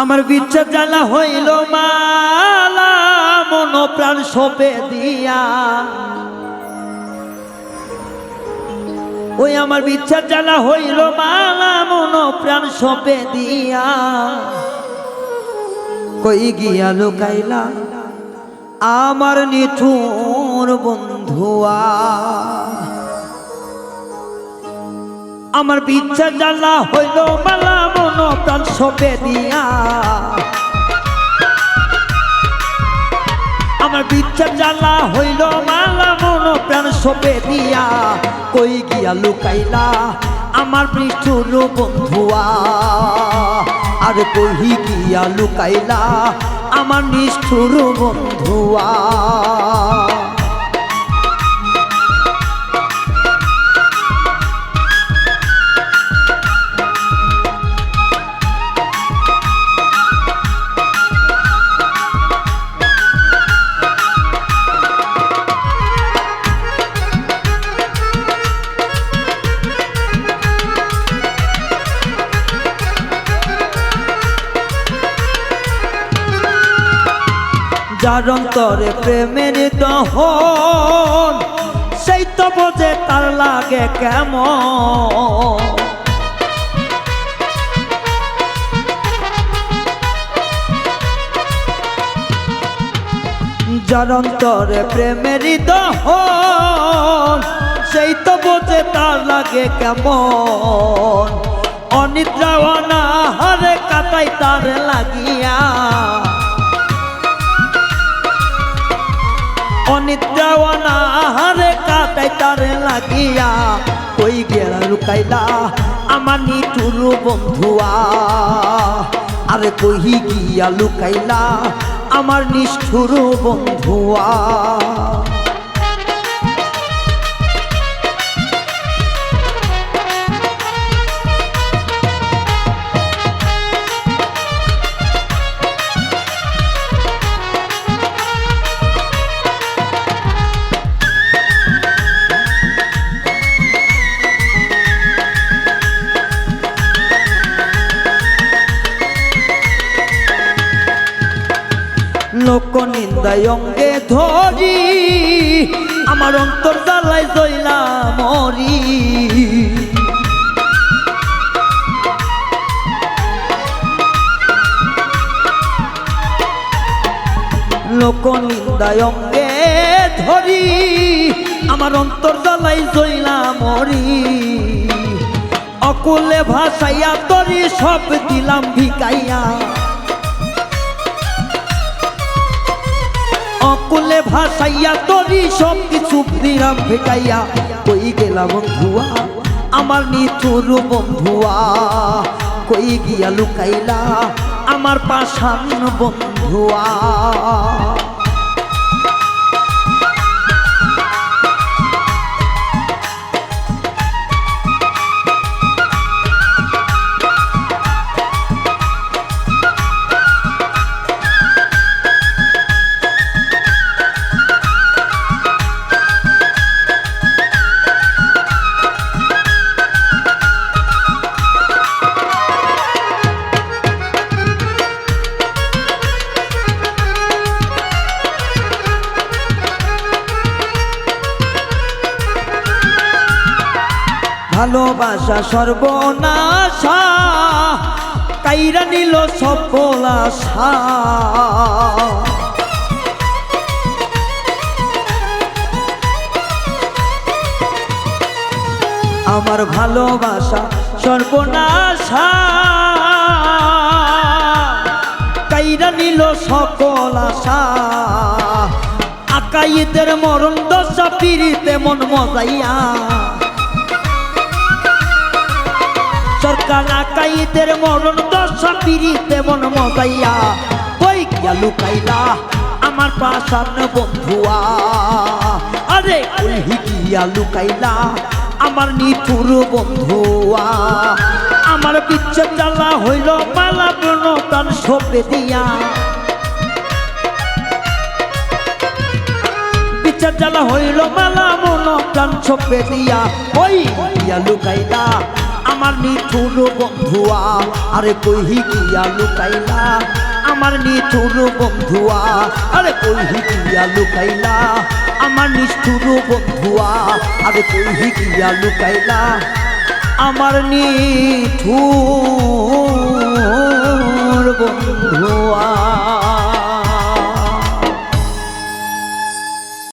আমার বিচ্ছা জ্বালা হইল মালা, মন প্রাণ সপে দিয়া। ওই আমার বিচ্ছা জ্বালা হইল মালা, মন প্রাণ সপে দিয়া। কই গিয়া লুকাইলা আমার নিঠুর বন্ধুয়া? আমার বিচ্ছা জ্বালা হইল মালা প্রাণ সপে দিয়া। আমার বিচ্ছা জ্বালা হইল মালা মন প্রাণ সপে দিয়া। কই গিয়া লুকাইলা আমার পৃষ্ঠুর বন্ধুয়া? আর কহি গিয়া লুকাইলা আমার নিষ্ঠুর বন্ধুয়া? যার অন্তরে প্রেমের দহন, সেই তো বোঝে তার লাগে কেমন। যার অন্তরে প্রেমের দহন, সেই তো বোঝে তার লাগে কেমন। অনিদ্রা অনাহারে কাটাই তার লাগিয়া। অনিদ্রাওয়ানা হারে কাটাই তারে লাগিয়া। কই গেলা লুকাইলা আমার নিঠুর বন্ধুয়া। আরে কহি গিয়া লুকাইলা আমার নিষ্ঠুর বন্ধুয়া। লোক নিন্দায় অঙ্গে ধরি, আমার অন্তর জ্বালায় জইলা মরি। লোক নিন্দায় অঙ্গে ধরি, আমার অন্তর জ্বালাই জইলা মরি। অকুলে ভাসাইয়া তরি, সব দিলাম ভিকাইয়া। অকুলে ভাসাইয়া তরি সব কিছু দিলাম ভেটাইয়া কই গেলা বন্ধুয়া? আমার নিচুর বন্ধুয়া, কই গিয়া লুকাইলা? আমার পাশান বন্ধুয়া। ভালোবাসা সর্বনাশা, কাইরা নিল সফল আশা আমার ভালোবাসা সর্বনাশা, কাইরা নিল সকল আশা আকাইদের মরণ দশা পিড়িতে মন মজাইয়া। সরকার আকাইদের মরণ দশা পিড়িতে মন মজাইয়া বই গিয়া লুকাইলা আমার পাশান বন্ধুয়া। আরে কলহি গিয়া লুকাইলা আমার নিঠুর বন্ধুয়া। আমার বিচ্ছেদ জ্বালা হইল মালা ব্রণ প্রাণ সপে দিয়া। বিচ্ছেদ জ্বালা হইল মালা মন প্রাণ সপে দিয়া। ওই লুকাইলা আমার নিঠুর বন্ধুয়া, আরে কইহি গিয়া লুকাইলা? আমার নিঠুর বন্ধুয়া, আরে কইহি গিয়া লুকাইলা? আমার নিষ্ঠুর বন্ধুয়া, আরে কইহি গিয়া লুকাইলা? আমার নিঠুর বন্ধুয়া।